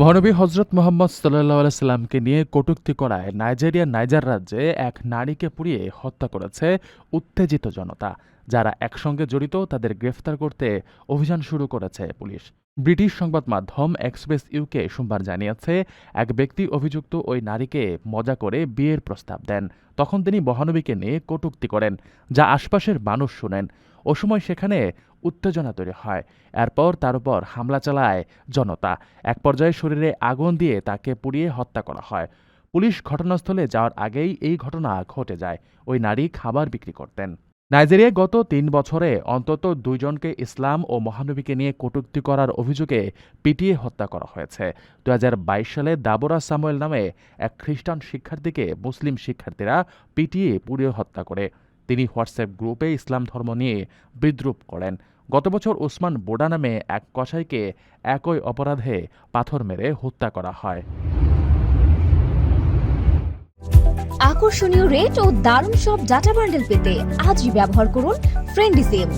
মহানবী হজরত মোহাম্মদ সাল্লাহ সাল্লামকে নিয়ে কটূক্তি করায় নাইজেরিয়ার নাইজার রাজ্যে এক নারীকে পুড়িয়ে হত্যা করেছে উত্তেজিত জনতা, যারা একসঙ্গে জড়িত তাদের গ্রেফতার করতে অভিযান শুরু করেছে পুলিশ। ব্রিটিশ সংবাদ মাধ্যম এক্সপ্রেস ইউকে সোমবার জানিয়েছে, এক ব্যক্তি অভিযুক্ত ওই নারীকে মজা করে বিয়ের প্রস্তাব দেন। তখন তিনি মহানবীকে নিয়ে কটূক্তি করেন, যা আশপাশের মানুষ শুনেন। ও সময় সেখানে উত্তেজনা তৈরি হয়। এরপর তার উপর হামলা চালায় জনতা। এক পর্যায়ে শরীরে আগুন দিয়ে তাকে পুড়িয়ে হত্যা করা হয়। পুলিশ ঘটনাস্থলে যাওয়ার আগেই এই ঘটনা ঘটে যায়। ওই নারী খাবার বিক্রি করতেন। নাইজেরিয়ায় গত তিন বছরে অন্তত দুইজনকে ইসলাম ও মহানবীকে নিয়ে কটূক্তি করার অভিযোগে পিটিয়ে হত্যা করা হয়েছে। দু হাজার বাইশ সালে দাবোরা সামুয়েল নামে এক খ্রিস্টান শিক্ষার্থীকে মুসলিম শিক্ষার্থীরা পিটিয়ে পুড়িয়ে হত্যা করে। তিনি হোয়াটসঅ্যাপ গ্রুপে ইসলাম ধর্ম নিয়ে বিদ্রুপ করেন। গত বছর ওসমান বোডা নামে এক কসাইকে একই অপরাধে পাথর মেরে হত্যা করা হয়। আকর্ষণীয় রেট ও দারুণ সব ডাটা বান্ডেল পেতে আজই ব্যবহার করুন ফ্রেন্ডি সিম